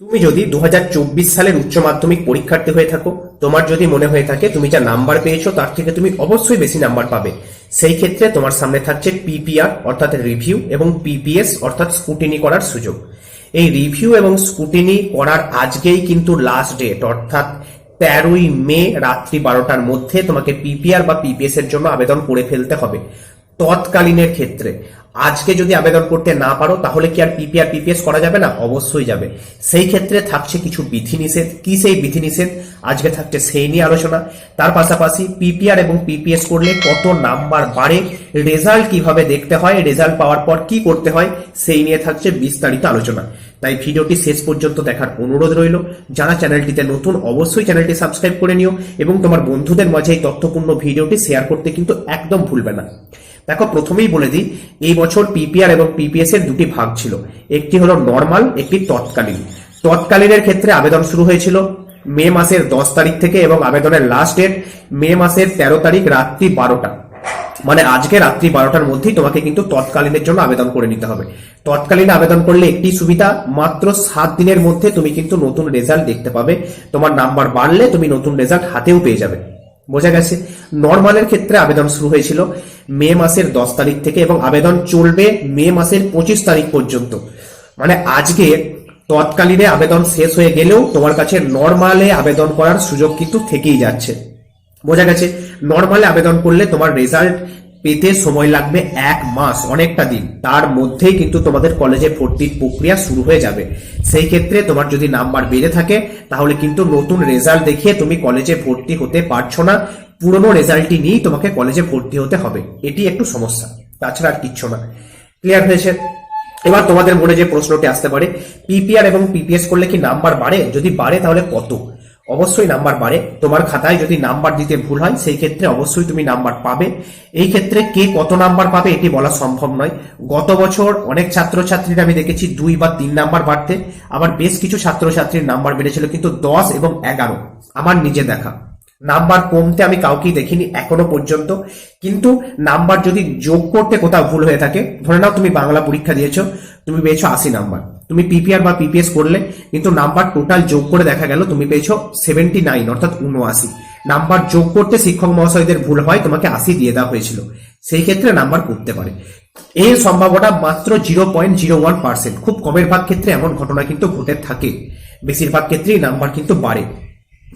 তুমি যদি দু সালের উচ্চ মাধ্যমিক পরীক্ষার্থী হয়ে থাকো, তোমার যদি মনে হয়ে থাকে তুমি যা নাম্বার পেয়েছ তার থেকে তুমি অবশ্যই বেশি নাম্বার পাবে। সেই ক্ষেত্রে তোমার সামনে থাকছে পিপিআর, অর্থাৎ রিভিউ, এবং পিপিএস, অর্থাৎ স্কুটিনি করার সুযোগ। এই রিভিউ এবং স্কুটিনি করার আজকেই কিন্তু লাস্ট ডেট অর্থাৎ তেরোই মে রাত্রি বারোটার মধ্যে তোমাকে পিপিআর বা পিপিএস এর জন্য আবেদন করে ফেলতে হবে। তৎকালীনের ক্ষেত্রে। আজকে যদি আবেদন করতে না পারো, তাহলে কি আর পিপিআর পিপিএস করা যাবে না? অবশ্যই যাবে। সেই ক্ষেত্রে থাকছে কিছু বিধিনিষেধ। কি সেই বিধিনিষেধ? আজকে থাকছে সেই নিয়ে আলোচনা। তার পাশাপাশি পিপিআর এবং পিপিএস করলে কত নাম্বার বাড়ে, রেজাল্ট কীভাবে দেখতে হয়, রেজাল্ট পাওয়ার পর কি করতে হয়, সেই নিয়ে থাকছে বিস্তারিত আলোচনা। তাই ভিডিওটি শেষ পর্যন্ত দেখার অনুরোধ রইল। যারা চ্যানেলটিতে নতুন, অবশ্যই চ্যানেলটি সাবস্ক্রাইব করে নিও এবং তোমার বন্ধুদের মাঝে এই তথ্যপূর্ণ ভিডিওটি শেয়ার করতে কিন্তু একদম ভুলবে না। দেখো, প্রথমেই বলে দিই, এই বছর পিপিআর এবং পিপিএস এর দুটি ভাগ ছিল। একটি হলো নর্মাল একটি তৎকালীন। তৎকালীনের ক্ষেত্রে আবেদন শুরু হয়েছিল মে মাসের দশ তারিখ থেকে এবং আবেদনের লাস্ট ডেট মে মাসের তেরো তারিখ রাত্রি বারোটা। মানে আজকে রাত্রি বারোটার মধ্যেই তোমাকে কিন্তু তৎকালীনের জন্য আবেদন করে নিতে হবে। তৎকালীন আবেদন করলে একটি সুবিধা, মাত্র সাত দিনের মধ্যে তুমি কিন্তু নতুন রেজাল্ট দেখতে পাবে। তোমার নাম্বার বাড়লে তুমি নতুন রেজাল্ট হাতেও পেয়ে যাবে। বোঝা গেছে? নর্মালের ক্ষেত্রে আবেদন শুরু হয়েছিল। মে মাসের দশ তারিখ থেকে এবং আবেদন চলবে মে মাসের পঁচিশ তারিখ পর্যন্ত। মানে আজকে তৎকালীনে আবেদন শেষ হয়ে গেলেও তোমার কাছে নর্মালে আবেদন করার সুযোগ কিন্তু থেকেই যাচ্ছে। বোঝা গেছে? নর্মালে আবেদন করলে তোমার রেজাল্ট পেতে সময় লাগবে এক মাস, অনেকটা দিন। তার মধ্যেই কিন্তু তোমাদের কলেজে ভর্তির প্রক্রিয়া শুরু হয়ে যাবে। সেই ক্ষেত্রে তোমার যদি নাম্বার বেড়ে থাকে, তাহলে কিন্তু নতুন রেজাল্ট দেখিয়ে তুমি কলেজে ভর্তি হতে পারছ না। পুরনো রেজাল্টটি নিয়েই তোমাকে কলেজে ভর্তি হতে হবে। এটি একটু সমস্যা, তাছাড়া আর কিচ্ছু না। ক্লিয়ার হয়েছে? এবার তোমাদের মনে যে প্রশ্নটি আসতে পারে পিপিআর এবং পিপিএস করলে কি নাম্বার বাড়ে? যদি বাড়ে, তাহলে কত? অবশ্যই নাম্বার বাড়ে। তোমার খাতায় যদি নাম্বার দিতে ভুল হয়, সেই ক্ষেত্রে অবশ্যই তুমি নাম্বার পাবে। এই ক্ষেত্রে কে কত নাম্বার পাবে, এটি বলা সম্ভব নয়। গত বছর অনেক ছাত্রছাত্রীরা আমি দেখেছি দুই বা তিন নাম্বার বাড়তে। আবার বেশ কিছু ছাত্রছাত্রীর নাম্বার বেড়েছিল, কিন্তু দশ এবং এগারো। আমার নিজে দেখা। নাম্বার কমতে আমি কাউকেই দেখিনি এখনও পর্যন্ত। কিন্তু নাম্বার যদি যোগ করতে কোথাও ভুল হয়ে থাকে, ধরে নাও তুমি বাংলা পরীক্ষা দিয়েছ, তুমি পেয়েছ আশি নাম্বার। তুমি পিপিআর বা পিপিএস করলে, কিন্তু নাম্বার টোটাল যোগ করে দেখা গেল তুমি পেয়েছ সেভেন্টি নাইন অর্থাৎ উনআশি। নাম্বার যোগ করতে শিক্ষক মহাশয়দের ভুল হয়, তোমাকে আশি দিয়ে দেওয়া হয়েছিল। সেই ক্ষেত্রে নাম্বার করতে পারে। এর সম্ভাবনা মাত্র zero point zero one percent খুব কমের ভাগ ক্ষেত্রে এমন ঘটনা কিন্তু ঘটে থাকে। বেশিরভাগ ক্ষেত্রেই নাম্বার কিন্তু বাড়ে।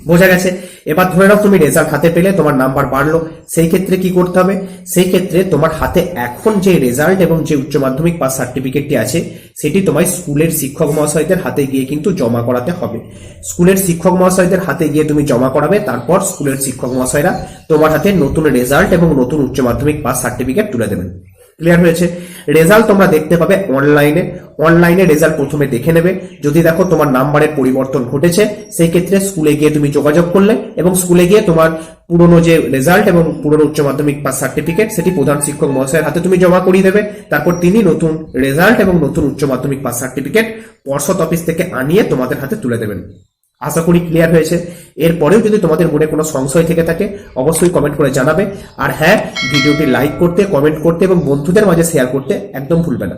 বোঝা গেছে। এবার ধরে নাও তুমি রেজাল্ট হাতে পেলে, তোমার নাম্বার বাড়লো। সেই ক্ষেত্রে কি করতে হবে? সেই ক্ষেত্রে তোমার হাতে এখন যে রেজাল্ট এবং যে উচ্চ মাধ্যমিক পাস সার্টিফিকেটটি আছে, সেটি তোমায় স্কুলের শিক্ষক মহাশয়দের হাতে গিয়ে কিন্তু জমা করাতে হবে। স্কুলের শিক্ষক মহাশয়দের হাতে গিয়ে তুমি জমা করাবে, তারপর স্কুলের শিক্ষক মহাশয়রা তোমার হাতে নতুন রেজাল্ট এবং নতুন উচ্চ মাধ্যমিক পাস সার্টিফিকেট তুলে দেবেন। ক্লিয়ার হয়েছে? রেজাল্ট তোমরা দেখতে পাবে অনলাইনে অনলাইনে রেজাল্ট প্রথমে দেখে নেবে। যদি দেখো তোমার নাম্বারের পরিবর্তন ঘটেছে সেই ক্ষেত্রে স্কুলে গিয়ে তুমি যোগাযোগ করলে এবং স্কুলে গিয়ে তোমার পুরনো যে রেজাল্ট এবং পুরনো উচ্চ মাধ্যমিক পাস সার্টিফিকেট সেটি প্রধান শিক্ষক মহাশয়ের হাতে তুমি জমা করিয়ে দেবে। তারপর তিনি নতুন রেজাল্ট এবং নতুন উচ্চ মাধ্যমিক পাস সার্টিফিকেট পর্ষদ অফিস থেকে আনিয়ে তোমাদের হাতে তুলে দেবেন। আশা করি ক্লিয়ার হয়েছে। এরপরেও যদি তোমাদের মনে কোনো সংশয় থেকে থাকে, অবশ্যই কমেন্ট করে জানাবে। আর হ্যাঁ ভিডিওটি লাইক করতে কমেন্ট করতে এবং বন্ধুদের মাঝে শেয়ার করতে একদম ভুলবে না।